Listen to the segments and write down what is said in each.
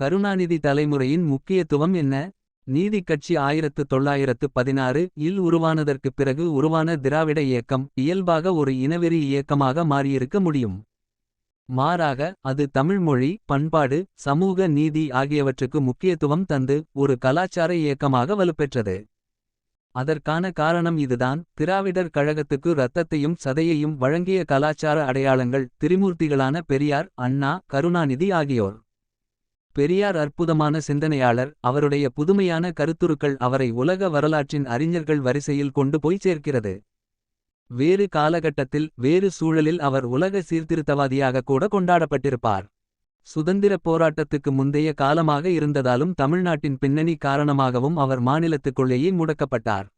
கருணாநிதி தலைமுறையின் முக்கியத்துவம் என்ன நீதிக் கட்சி ஆயிரத்து தொள்ளாயிரத்து பதினாறு இல் உருவானதற்குப் பிறகு உருவான திராவிட இயக்கம் இயல்பாக ஒரு இனவெறி இயக்கமாக மாறியிருக்க முடியும். மாறாக அது தமிழ் மொழி பண்பாடு சமூக நீதி ஆகியவற்றுக்கு முக்கியத்துவம் தந்து ஒரு கலாச்சார இயக்கமாக வலுப்பெற்றது. அதற்கான காரணம் இதுதான் திராவிடர் கழகத்துக்கு இரத்தத்தையும் சதையையும் வழங்கிய கலாச்சார அடையாளங்கள் திரிமூர்த்திகளான பெரியார் அண்ணா கருணாநிதி ஆகியோர். பெரியார் அற்புதமான சிந்தனையாளர் அவருடைய புதுமையான கருத்துருக்கள் அவரை உலக வரலாற்றின் அறிஞர்கள் வரிசையில் கொண்டு போய் சேர்க்கிறது. வேறு காலகட்டத்தில் வேறு சூழலில் அவர் உலக சீர்திருத்தவாதியாக கூட கொண்டாடப்பட்டிருப்பார். சுதந்திரப் போராட்டத்துக்கு முந்தைய காலமாக இருந்ததாலும் தமிழ்நாட்டின் பின்னணி காரணமாகவும் அவர் மாநிலத்துக்குள்ளேயே முடக்கப்பட்டார்.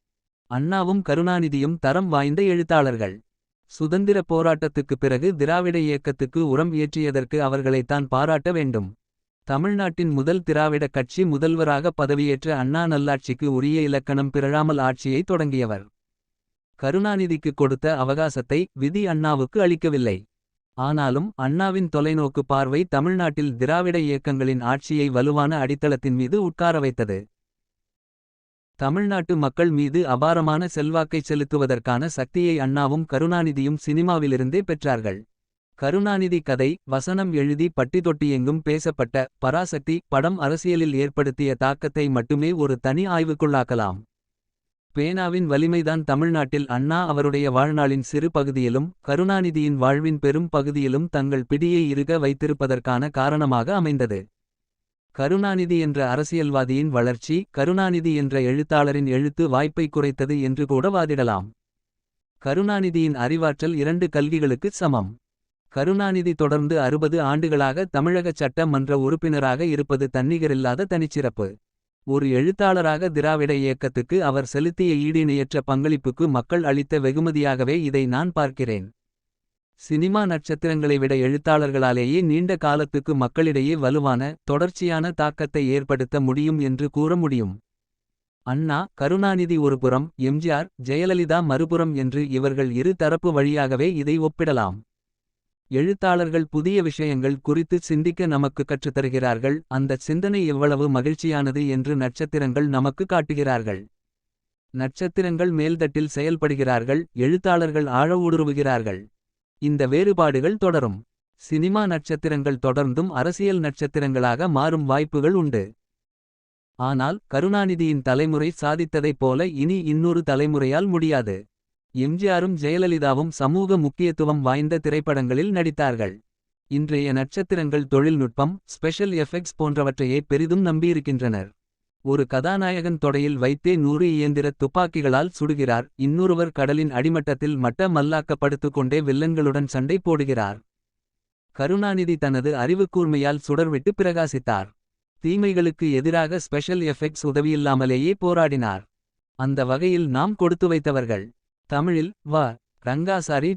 அண்ணாவும் கருணாநிதியும் தரம் வாய்ந்த எழுத்தாளர்கள். சுதந்திரப் போராட்டத்துக்குப் பிறகு திராவிட இயக்கத்துக்கு உரம் ஏற்றியதற்கு அவர்களைத்தான் பாராட்ட வேண்டும். தமிழ்நாட்டின் முதல் திராவிட கட்சி முதல்வராக பதவியேற்ற அண்ணா நல்லாட்சிக்கு உரிய இலக்கணம் பிறழாமல் ஆட்சியை தொடங்கியவர். கருணாநிதிக்கு கொடுத்த அவகாசத்தை விதி அண்ணாவுக்கு அளிக்கவில்லை. ஆனாலும் அண்ணாவின் தொலைநோக்கு பார்வை தமிழ்நாட்டில் திராவிட இயக்கங்களின் ஆட்சியை வலுவான அடித்தளத்தின் மீது உட்கார வைத்தது. தமிழ்நாட்டு மக்கள் மீது அபாரமான செல்வாக்கை செலுத்துவதற்கான சக்தியை அண்ணாவும் கருணாநிதியும் சினிமாவிலிருந்தே பெற்றார்கள். கருணாநிதி கதை வசனம் எழுதி பட்டிதொட்டியெங்கும் பேசப்பட்ட பராசக்தி படம் அரசியலில் ஏற்படுத்திய தாக்கத்தை மட்டுமே ஒரு தனி ஆய்வுக்குள்ளாக்கலாம். பேனாவின் வலிமைதான் தமிழ்நாட்டில் அண்ணா அவருடைய வாழ்நாளின் சிறு பகுதியிலும் கருணாநிதியின் வாழ்வின் பெரும் பகுதியிலும் தங்கள் பிடியை இருக வைத்திருப்பதற்கான காரணமாக அமைந்தது. கருணாநிதி என்ற அரசியல்வாதியின் வளர்ச்சி கருணாநிதி என்ற எழுத்தாளரின் எழுத்து வாய்ப்பை குறைத்தது என்று கூட வாதிடலாம். கருணாநிதியின் அறிவாற்றல் இரண்டு கல்விகளுக்குச் சமம். கருணாநிதி தொடர்ந்து அறுபது ஆண்டுகளாக தமிழக சட்ட மன்ற உறுப்பினராக இருப்பது தன்னிகரில்லாத தனிச்சிறப்பு. ஒரு எழுத்தாளராக திராவிட இயக்கத்துக்கு அவர் செலுத்திய ஈடிணையற்ற பங்களிப்புக்கு மக்கள் அளித்த வெகுமதியாகவே இதை நான் பார்க்கிறேன். சினிமா நட்சத்திரங்களை விட எழுத்தாளர்களாலேயே நீண்ட காலத்துக்கு மக்களிடையே வலுவான தொடர்ச்சியான தாக்கத்தை ஏற்படுத்த முடியும் என்று கூற முடியும். அண்ணா கருணாநிதி ஒருபுறம் எம்ஜிஆர் ஜெயலலிதா மறுபுறம் என்று இவர்கள் இரு தரப்பு வழியாகவே இதை ஒப்பிடலாம். எழுத்தாளர்கள் புதிய விஷயங்கள் குறித்து சிந்திக்க நமக்கு கற்றுத்தருகிறார்கள் அந்தச் சிந்தனை எவ்வளவு மகிழ்ச்சியானது என்று நட்சத்திரங்கள் நமக்கு காட்டுகிறார்கள். நட்சத்திரங்கள் மேல்தட்டில் செயல்படுகிறார்கள் எழுத்தாளர்கள் ஆழ ஊடுருவுகிறார்கள். இந்த வேறுபாடுகள் தொடரும். சினிமா நட்சத்திரங்கள் தொடர்ந்தும் அரசியல் நட்சத்திரங்களாக மாறும் வாய்ப்புகள் உண்டு. ஆனால் கருணாநிதியின் தலைமுறை சாதித்ததைப் போல இனி இன்னொரு தலைமுறையால் முடியாது. எம்ஜிஆரும் ஜெயலலிதாவும் சமூக முக்கியத்துவம் வாய்ந்த திரைப்படங்களில் நடித்தார்கள். இன்றைய நட்சத்திரங்கள் தொழில்நுட்பம் ஸ்பெஷல் எஃபெக்ட்ஸ் போன்றவற்றையே பெரிதும் நம்பியிருக்கின்றனர். ஒரு கதாநாயகன் தொடையில் வைத்தே நூறு இயந்திர துப்பாக்கிகளால் சுடுகிறார் இன்னொருவர் கடலின் அடிமட்டத்தில் மட்ட மல்லாக்கப்படுத்துக் கொண்டே வில்லன்களுடன் சண்டை போடுகிறார். கருணாநிதி தனது அறிவுக்கூர்மையால் சுடர்விட்டு பிரகாசித்தார். தீமைகளுக்கு எதிராக ஸ்பெஷல் எஃபெக்ட்ஸ் உதவியில்லாமலேயே போராடினார். அந்த வகையில் நாம் கொடுத்து வைத்தவர்கள். தமிழில் வ. ரங்காசாரி